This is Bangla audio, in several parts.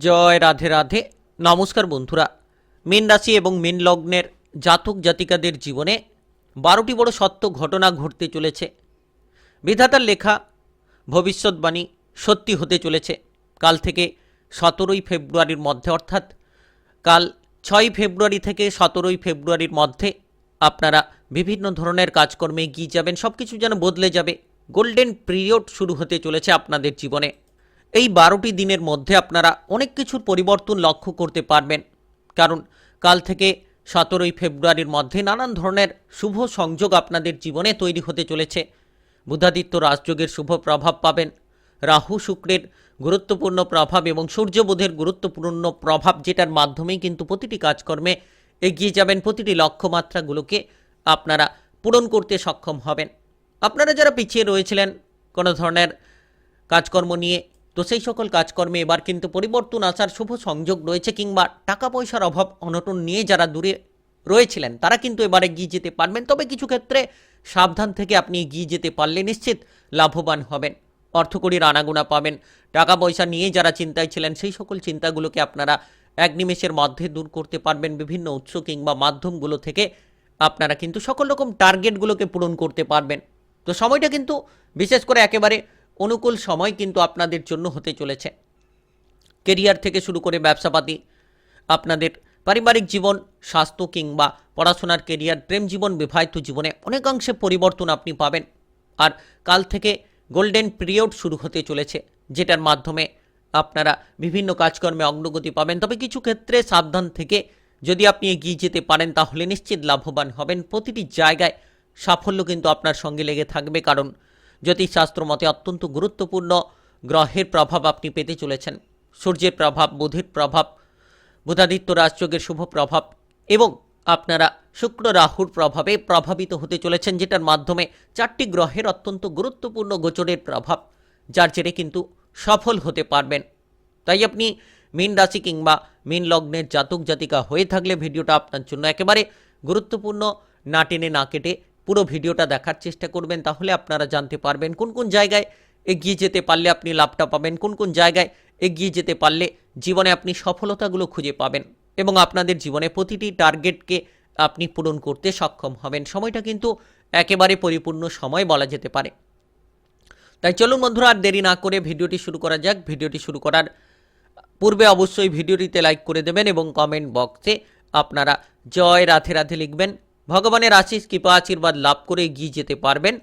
জয় রাধে রাধে। নমস্কার বন্ধুরা। মীন রাশি এবং মীন লগ্নের জাতক জাতিকাদের জীবনে বারোটি বড় সত্য ঘটনা ঘটতে চলেছে। বিধাতার লেখা ভবিষ্যৎবাণী সত্যি হতে চলেছে। কাল থেকে সতেরোই ফেব্রুয়ারির মধ্যে, অর্থাৎ কাল ছয় ফেব্রুয়ারি থেকে সতেরোই ফেব্রুয়ারির মধ্যে আপনারা বিভিন্ন ধরনের কাজকর্মে এগিয়ে যাবেন। সব কিছু যেন বদলে যাবে। গোল্ডেন পিরিয়ড শুরু হতে চলেছে আপনাদের জীবনে। এই বারোটি দিনের মধ্যে আপনারা অনেক কিছুর পরিবর্তন লক্ষ্য করতে পারবেন। কারণ কাল থেকে সতেরোই ফেব্রুয়ারির মধ্যে নানান ধরনের শুভ সংযোগ আপনাদের জীবনে তৈরি হতে চলেছে। বুধাদিত্য রাজযোগের শুভ প্রভাব পাবেন। রাহু শুক্রের গুরুত্বপূর্ণ প্রভাব এবং সূর্যবোধের গুরুত্বপূর্ণ প্রভাব যেটার মাধ্যমেই কিন্তু প্রতিটি কাজকর্মে এগিয়ে যাবেন, প্রতিটি লক্ষ্যমাত্রাগুলোকে আপনারা পূরণ করতে সক্ষম হবেন। আপনারা যারা পিছিয়ে রয়েছিলেন কোনো ধরনের কাজকর্ম নিয়ে তো সেই সকল কাজকর্মে এবার কিন্তু পরিবর্তন আসার শুভ সংযোগ রয়েছে কিংবা টাকা পয়সার অভাব, অনটন নিয়ে যারা দূরে রয়েছিলেন, তারা কিন্তু এবার এগিয়ে যেতে পারবেন। তবে কিছু ক্ষেত্রে সাবধান থেকে আপনি এগিয়ে যেতে পারলে নিশ্চিত লাভবান হবেন। অর্থকরীর আনাগোনা পাবেন। টাকা পয়সা নিয়ে যারা চিন্তায় ছিলেন, সেই সকল চিন্তাগুলোকে আপনারা এক নিমেষের মধ্যে দূর করতে পারবেন বিভিন্ন উৎস কিংবা মাধ্যমগুলো থেকে। আপনারা কিন্তু সকল রকম টার্গেটগুলোকে পূরণ করতে পারবেন। তো সময়টা কিন্তু বিশেষ করে একেবারে অনুকূল সময় কিন্তু আপনাদের জন্য হতে চলেছে। কেরিয়ার থেকে শুরু করে ব্যবসাপাতি, আপনাদের পারিবারিক জীবন, স্বাস্থ্য কিংবা পড়াশোনার কেরিয়ার, প্রেম জীবন, বিবাহিত জীবনে অনেকাংশে পরিবর্তন আপনি পাবেন। আর কাল থেকে গোল্ডেন পিরিয়ড শুরু হতে চলেছে, যেটার মাধ্যমে আপনারা বিভিন্ন কাজকর্মে অগ্রগতি পাবেন। তবে কিছু ক্ষেত্রে সাবধান থেকে যদি আপনি এগিয়ে যেতে পারেন, তাহলে নিশ্চিত লাভবান হবেন। প্রতিটি জায়গায় সাফল্য কিন্তু আপনার সঙ্গে লেগে থাকবে, কারণ জ্যোতিষশাস্ত্র মতে অত্যন্ত গুরুত্বপূর্ণ গ্রহের প্রভাব আপনি পেতে চলেছেন। সূর্যের প্রভাব, বুধের প্রভাব, বুধাদিত্য রাজযোগের শুভ প্রভাব এবং আপনারা শুক্র রাহুর প্রভাবে প্রভাবিত হতে চলেছেন, যেটার মাধ্যমে চারটি গ্রহের অত্যন্ত গুরুত্বপূর্ণ গোচরের প্রভাব, যার জেরে কিন্তু সফল হতে পারবেন। তাই আপনি মীন রাশি কিংবা মীন লগ্নের জাতক জাতিকা হয়ে থাকলে ভিডিওটা আপনার জন্য একেবারে গুরুত্বপূর্ণ, না টেনে না কেটে পুরো ভিডিওটা দেখার চেষ্টা করবেন, তাহলে আপনারা জানতে পারবেন কোন কোন জায়গায় এগিয়ে যেতে পারলে আপনি লাভটা পাবেন, কোন কোন জায়গায় এগিয়ে যেতে পারলে জীবনে আপনি সফলতাগুলো খুঁজে পাবেন এবং আপনাদের জীবনে প্রতিটি টার্গেটকে আপনি পূরণ করতে সক্ষম হবেন। সময়টা কিন্তু একেবারে পরিপূর্ণ সময় বলা যেতে পারে। তাই চলুন বন্ধুরা, আর দেরি না করে ভিডিওটি শুরু করা যাক। ভিডিওটি শুরু করার পূর্বে অবশ্যই ভিডিওটিতে লাইক করে দেবেন এবং কমেন্ট বক্সে আপনারা জয় রাধে রাধে লিখবেন। ভগবানের আশিস কৃপা, আশীর্বাদ লাভ করে এগিয়ে যেতে পারবেন।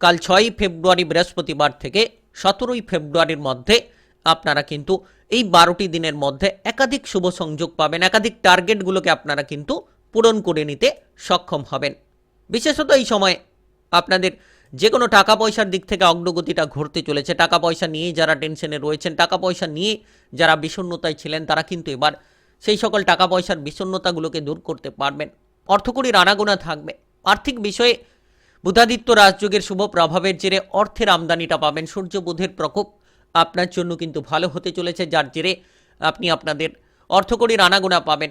কাল ছয়ই ফেব্রুয়ারি বৃহস্পতিবার থেকে সতেরোই ফেব্রুয়ারির মধ্যে আপনারা কিন্তু এই বারোটি দিনের মধ্যে একাধিক শুভ সংযোগ পাবেন, একাধিক টার্গেটগুলোকে আপনারা কিন্তু পূরণ করে নিতে সক্ষম হবেন। বিশেষত এই সময় আপনাদের যে কোনো টাকা পয়সার দিক থেকে অগ্রগতিটা ঘটতে চলেছে। টাকা পয়সা নিয়ে যারা টেনশনে রয়েছেন টাকা পয়সা নিয়ে যারা বিষণ্ণতায় ছিলেন, তারা কিন্তু এবার সেই সকল টাকা পয়সার বিষণ্ণতাগুলোকে দূর করতে পারবেন। অর্থকরীর আনাগোনা থাকবে। আর্থিক বিষয়ে বুধাদিত্য রাজযোগের শুভ প্রভাবের জেরে অর্থের আমদানিটা পাবেন। সূর্য বুধের প্রকোপ আপনার জন্য কিন্তু ভালো হতে চলেছে। যার জেরে আপনি আপনাদের অর্থকরীর আনাগোনা পাবেন।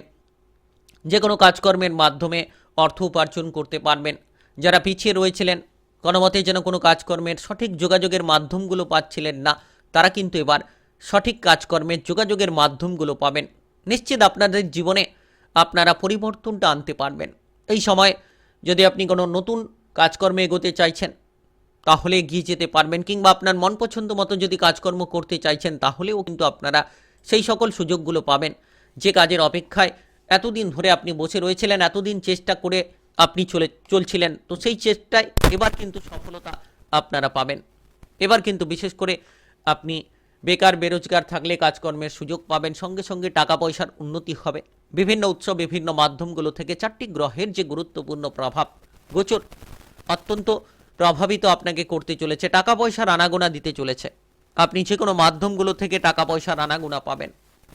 যে কোনো কাজকর্মের মাধ্যমে অর্থ উপার্জন করতে পারবেন। যারা পিছিয়ে রয়েছিলেন কোনো মতে যেন কোনো কাজকর্মের সঠিক যোগাযোগের মাধ্যমগুলো পাচ্ছিলেন না, তারা কিন্তু এবার সঠিক কাজকর্মের যোগাযোগের মাধ্যমগুলো পাবেন। নিশ্চিত আপনাদের জীবনে আপনারা পরিবর্তনটা আনতে পারবেন। এই সময় যদি আপনি কোনো নতুন কাজকর্মে এগোতে চাইছেন, তাহলে এগিয়ে যেতে পারবেন কিংবা আপনার মন পছন্দ মতো যদি কাজকর্ম করতে চাইছেন, তাহলেও কিন্তু আপনারা সেই সকল সুযোগগুলো পাবেন। যে কাজের অপেক্ষায় এতদিন ধরে আপনি বসে রয়েছিলেন, এতদিন চেষ্টা করে আপনি চলে, চলছিলেন, তো সেই চেষ্টায় এবার কিন্তু সফলতা আপনারা পাবেন। এবার কিন্তু বিশেষ করে আপনি বেকার, বেরোজগার থাকলে কাজকর্মের সুযোগ পাবেন, সঙ্গে সঙ্গে টাকা পয়সার উন্নতি হবে। বিভিন্ন উৎস, বিভিন্ন মাধ্যমগুলো থেকে চারটি গ্রহের যে গুরুত্বপূর্ণ প্রভাব, গোচর অত্যন্ত প্রভাবিত আপনাকে করতে চলেছে। টাকা পয়সার আনাগোনা দিতে চলেছে। আপনি যে কোনো মাধ্যমগুলো থেকে টাকা পয়সার আনাগোনা পাবেন।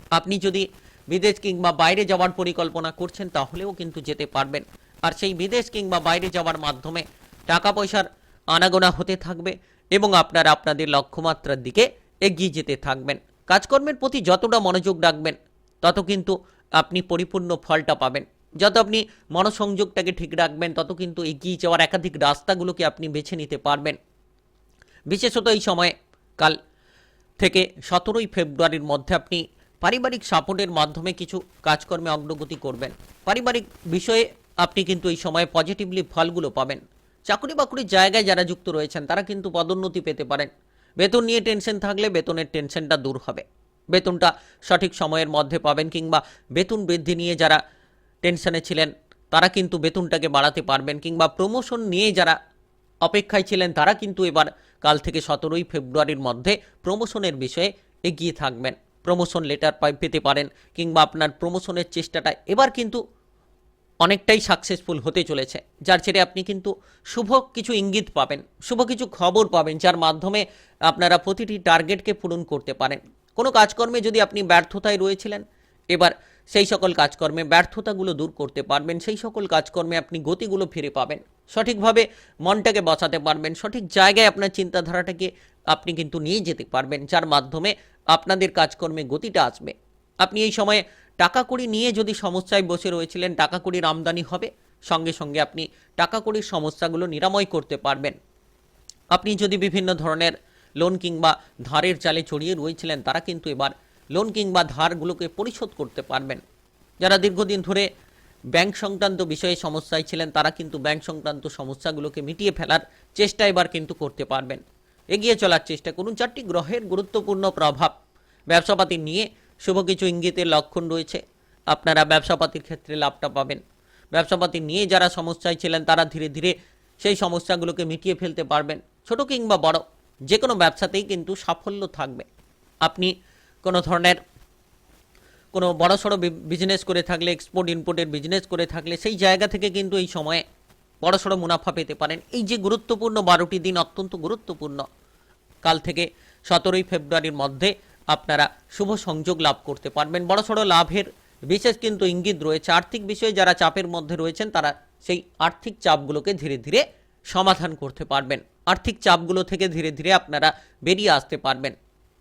আপনি যদি বিদেশ কিংবা বাইরে যাওয়ার পরিকল্পনা করছেন, তাহলেও কিন্তু যেতে পারবেন। আর সেই বিদেশ কিংবা বাইরে যাওয়ার মাধ্যমে টাকা পয়সার আনাগোনা হতে থাকবে এবং আপনারা, আপনাদের লক্ষ্যমাত্রার দিকে এগিয়ে যেতে থাকবেন। কাজকর্মের প্রতি যতটা মনোযোগ রাখবেন, তত কিন্তু আপনি পরিপূর্ণ ফলটা পাবেন। যত আপনি মনোসংযোগটাকে ঠিক রাখবেন, তত কিন্তু এগিয়ে যাওয়ার একাধিক রাস্তাগুলোকে আপনি বেছে নিতে পারবেন। বিশেষত এই সময়ে কাল থেকে সতেরোই ফেব্রুয়ারির মধ্যে আপনি পারিবারিক সাপোর্টের মাধ্যমে কিছু কাজকর্মে অগ্রগতি করবেন। পারিবারিক বিষয়ে আপনি কিন্তু এই সময়ে পজিটিভলি ফলগুলো পাবেন। চাকরি বাকরির জায়গায় যারা যুক্ত রয়েছেন, তারা কিন্তু পদোন্নতি পেতে পারেন। বেতন নিয়ে টেনশন থাকলে বেতনের টেনশনটা দূর হবে। বেতনটা সঠিক সময়ের মধ্যে পাবেন কিংবা বেতন বৃদ্ধি নিয়ে যারা টেনশনে ছিলেন, তারা কিন্তু বেতনটাকে বাড়াতে পারবেন কিংবা প্রমোশন নিয়ে যারা অপেক্ষায় ছিলেন, তারা কিন্তু এবার কাল থেকে সতেরোই ফেব্রুয়ারির মধ্যে প্রমোশনের বিষয়ে এগিয়ে থাকবেন। প্রমোশন লেটার পাই, পেতে পারেন কিংবা আপনার প্রমোশনের চেষ্টাটা এবার কিন্তু অনেকটাই সাকসেসফুল হতে চলেছে। যার ছেড়ে আপনি কিন্তু শুভ কিছু ইঙ্গিত পাবেন, শুভ কিছু খবর পাবেন, যার মাধ্যমে আপনারা প্রতিটি টার্গেটকে পূরণ করতে পারেন। কোনো কাজকর্মে যদি আপনি ব্যর্থতায় রয়েছিলেন, এবার সেই সকল কাজকর্মে ব্যর্থতাগুলো দূর করতে পারবেন, সেই সকল কাজকর্মে আপনি গতিগুলো ফিরে পাবেন। সঠিকভাবে মনটাকে বসাতে পারবেন, সঠিক জায়গায় আপনার চিন্তাধারাটাকে আপনি কিন্তু নিয়ে যেতে পারবেন, যার মাধ্যমে আপনাদের কাজকর্মে গতিটা আসবে। আপনি এই সময়ে টাকা কড়ি নিয়ে যদি সমস্যায় বসে রয়েছিলেন টাকা কড়ির আমদানি হবে। সঙ্গে সঙ্গে আপনি টাকা কড়ির সমস্যাগুলো নিরাময় করতে পারবেন। আপনি যদি বিভিন্ন ধরনের লোন কিংবা ধারের জালে জড়িয়ে রয়েছিলেন, তারা কিন্তু এবার লোন কিংবা ধারগুলোকে পরিশোধ করতে পারবেন। যারা দীর্ঘদিন ধরে ব্যাংক সংক্রান্ত বিষয়ে সমস্যায় ছিলেন, তারা কিন্তু ব্যাংক সংক্রান্ত সমস্যাগুলোকে মিটিয়ে ফেলার চেষ্টা এবার কিন্তু করতে পারবেন। এগিয়ে চলার চেষ্টা করুন। চারটি গ্রহের গুরুত্বপূর্ণ প্রভাব ব্যবসাপাতি নিয়ে শুভ কিছু ইঙ্গিতের লক্ষণ রয়েছে। আপনারা ব্যবসাপাতির ক্ষেত্রে লাভটা পাবেন। ব্যবসাপাতি নিয়ে যারা সমস্যায় ছিলেন, তারা ধীরে ধীরে সেই সমস্যাগুলোকে মিটিয়ে ফেলতে পারবেন। ছোট কিংবা বড় যে কোনো ব্যবসাতেই কিন্তু সাফল্য থাকবে। আপনি কোনো ধরনের কোনো বড়সড় বিজনেস করে থাকলে এক্সপোর্ট ইম্পোর্টের বিজনেস করে থাকলে, সেই জায়গা থেকে কিন্তু এই সময়ে বড়সড় মুনাফা পেতে পারেন। এই যে গুরুত্বপূর্ণ বারোটি দিন অত্যন্ত গুরুত্বপূর্ণ। কাল থেকে সতেরোই ফেব্রুয়ারির মধ্যে আপনারা শুভ সংযোগ লাভ করতে পারবেন। বড়সড় লাভের বিশেষ কিন্তু ইঙ্গিত রয়েছে। আর্থিক বিষয়ে যারা চাপের মধ্যে রয়েছেন, তারা সেই আর্থিক চাপগুলোকে ধীরে ধীরে সমাধান করতে পারবেন। আর্থিক চাপগুলো থেকে ধীরে ধীরে আপনারা বেরিয়ে আসতে পারবেন।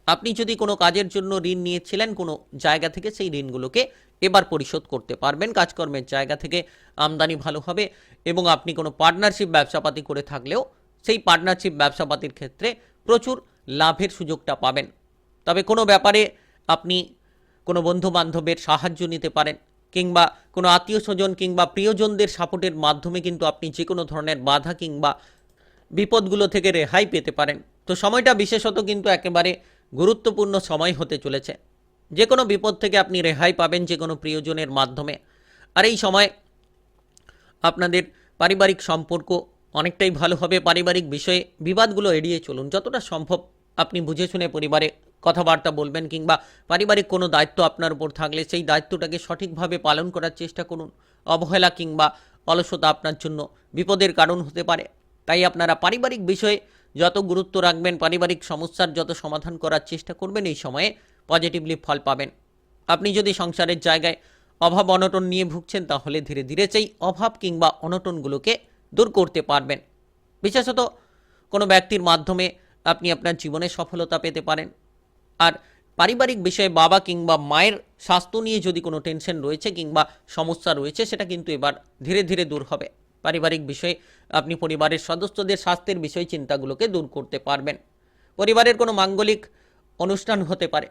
আপনি যদি কোনো কাজের জন্য ঋণ নিয়েছিলেন, কোনো জায়গা থেকে সেই ঋণগুলোকে এবার পরিশোধ করতে পারবেন। কাজকর্মের জায়গা থেকে আমদানি ভালো হবে এবং আপনি কোনো পার্টনারশিপ ব্যবসাপাতি করে থাকলেও সেই পার্টনারশিপ ব্যবসাপাতির ক্ষেত্রে প্রচুর লাভের সুযোগটা পাবেন। তবে কোনো ব্যাপারে আপনি কোনো বন্ধু বান্ধবের সাহায্য নিতে পারেন কিংবা কোনো আত্মীয় স্বজন কিংবা প্রিয়জনদের সাপোর্টের মাধ্যমে কিন্তু আপনি যে কোনো ধরনের বাধা কিংবা বিপদগুলো থেকে রেহাই পেতে পারেন। তো সময়টা বিশেষত কিন্তু একেবারে গুরুত্বপূর্ণ সময় হতে চলেছে। যে কোনো বিপদ থেকে আপনি রেহাই পাবেন যে কোনো প্রিয়জনের মাধ্যমে। আর এই সময় আপনাদের পারিবারিক সম্পর্ক অনেকটাই ভালো হবে। পারিবারিক বিষয়ে বিবাদগুলো এড়িয়ে চলুন। যতটা সম্ভব আপনি বুঝে শুনে পরিবারে কথাবার্তা বলবেন কিংবা পারিবারিক কোনো দায়িত্ব আপনার উপর থাকলে সেই দায়িত্বটাকে সঠিকভাবে পালন করার চেষ্টা করুন। অবহেলা কিংবা অলসতা আপনার জন্য বিপদের কারণ হতে পারে। তাই আপনারা পারিবারিক বিষয়ে যত গুরুত্ব রাখবেন, পারিবারিক সমস্যার যত সমাধান করার চেষ্টা করবেন, এই সময়ে পজিটিভলি ফল পাবেন। আপনি যদি সংসারের জায়গায় অভাব অনটন নিয়ে ভুগছেন, তাহলে ধীরে ধীরে সেই অভাব কিংবা অনটনগুলোকে দূর করতে পারবেন। বিশেষত কোনো ব্যক্তির মাধ্যমে আপনি আপনার জীবনে সফলতা পেতে পারেন। আর পারিবারিক বিষয়ে বাবা কিংবা মায়ের স্বাস্থ্য নিয়ে যদি কোনো টেনশন রয়েছে কিংবা সমস্যা রয়েছে, সেটা কিন্তু এবার ধীরে ধীরে দূর হবে। পারিবারিক বিষয়ে আপনি পরিবারের সদস্যদের স্বাস্থ্যের বিষয় চিন্তাগুলোকে দূর করতে পারবেন। পরিবারের কোনো মাঙ্গলিক অনুষ্ঠান হতে পারে।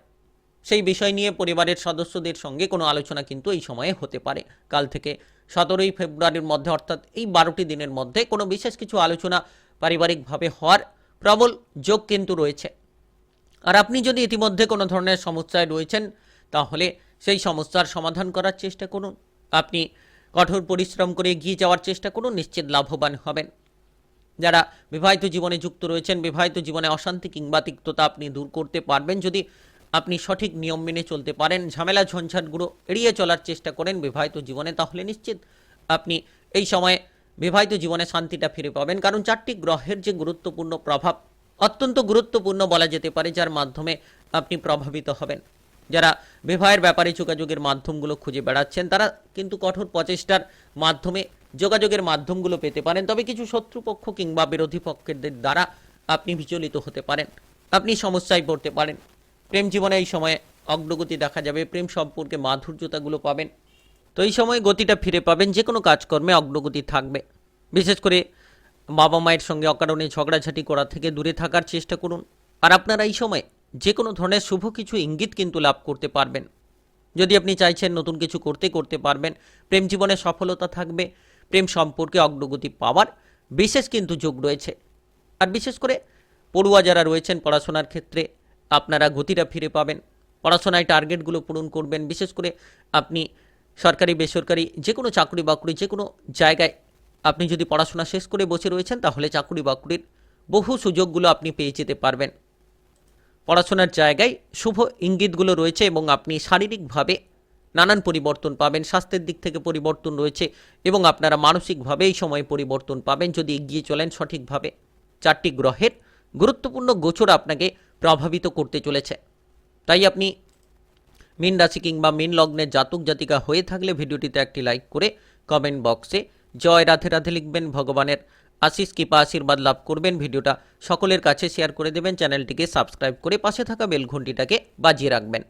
সেই বিষয় নিয়ে পরিবারের সদস্যদের সঙ্গে কোনো আলোচনা কিন্তু এই সময়ে হতে পারে। কাল থেকে সতেরোই ফেব্রুয়ারির মধ্যে, অর্থাৎ এই বারোটি দিনের মধ্যে কোনো বিশেষ কিছু আলোচনা পারিবারিকভাবে হওয়ার প্রবল যোগ কিন্তু রয়েছে। আর আপনি যদি ইতিমধ্যে কোনো ধরনের সমস্যায় রয়েছেন, তাহলে সেই সমস্যার সমাধান করার চেষ্টা করুন। আপনি কঠোর পরিশ্রম করে এগিয়ে যাওয়ার চেষ্টা করুন, নিশ্চিত লাভবান হবেন। যারা বিবাহিত জীবনে যুক্ত রয়েছেন, বিবাহিত জীবনে অশান্তি কিংবা তিক্ততা আপনি দূর করতে পারবেন। যদি আপনি সঠিক নিয়ম মেনে চলতে পারেন, ঝামেলা ঝঞ্ঝাটগুলো এড়িয়ে চলার চেষ্টা করেন বিবাহিত জীবনে, তাহলে নিশ্চিত আপনি এই সময়ে বিবাহিত জীবনে শান্তিটা ফিরে পাবেন। কারণ চারটি গ্রহের যে গুরুত্বপূর্ণ প্রভাব অত্যন্ত গুরুত্বপূর্ণ বলা যেতে পারে, যার মাধ্যমে আপনি প্রভাবিত হবেন। যারা বিবাহের ব্যাপারে যোগাযোগের মাধ্যমগুলো খুঁজে বেড়াচ্ছেন, তারা কিন্তু কঠোর প্রচেষ্টার মাধ্যমে যোগাযোগের মাধ্যমগুলো পেতে পারেন। তবে কিছু শত্রুপক্ষ কিংবা বিরোধী পক্ষের দ্বারা আপনি বিচলিত হতে পারেন। আপনি সমস্যায় পড়তে পারেন। প্রেম জীবনে এই সময়ে অগ্রগতি দেখা যাবে, প্রেম সম্পর্কে মাধুর্যতাগুলো পাবেন। তো এই সময় গতিটা ফিরে পাবেন যে কোনো কাজকর্মে অগ্রগতি থাকবে। বিশেষ করে বাবা মায়ের সঙ্গে অকারণে ঝগড়াঝাটি করা থেকে দূরে থাকার চেষ্টা করুন। আর আপনারা এই সময় যে কোনো ধরনের শুভ কিছু ইঙ্গিত কিন্তু লাভ করতে পারবেন। যদি আপনি চাইছেন নতুন কিছু করতে করতে পারবেন, প্রেম জীবনে সফলতা থাকবে, প্রেম সম্পর্কে অগ্রগতি পাওয়ার বিশেষ কিন্তু যোগ রয়েছে। আর বিশেষ করে পড়ুয়া যারা রয়েছেন পড়াশোনার ক্ষেত্রে, আপনারা গতিটা ফিরে পাবেন। পড়াশোনায় টার্গেটগুলো পূরণ করবেন। বিশেষ করে আপনি সরকারি, বেসরকারি যে কোনো চাকরি বাকরি যে কোনো জায়গায় আপনি যদি পড়াশোনা শেষ করে বসে রয়েছেন, তাহলে চাকরি বাকরির বহু সুযোগগুলো আপনি পেয়ে যেতে পারবেন। পড়াশোনার জায়গায় শুভ ইঙ্গিতগুলো রয়েছে এবং আপনি শারীরিকভাবে নানান পরিবর্তন পাবেন, স্বাস্থ্যের দিক থেকে পরিবর্তন রয়েছে এবং আপনারা মানসিকভাবে এই সময় পরিবর্তন পাবেন যদি এগিয়ে চলেন সঠিকভাবে। চারটি গ্রহের গুরুত্বপূর্ণ গোচর আপনাকে প্রভাবিত করতে চলেছে। তাই আপনি মীন রাশি কিংবা মীন লগ্নের জাতক জাতিকা হয়ে থাকলে ভিডিওটিতে একটি লাইক করে কমেন্ট বক্সে জয় রাধে রাধে লিখবেন ভগবানের। আশিস, কৃপা, আশীর্বাদ লাভ করবেন ভিডিওটা। সকলের কাছে শেয়ার করে দেবেন, চ্যানেলটিকে সাবস্ক্রাইব করে পাশে থাকা বেল ঘন্টিটাকে বাজিয়ে রাখবেন।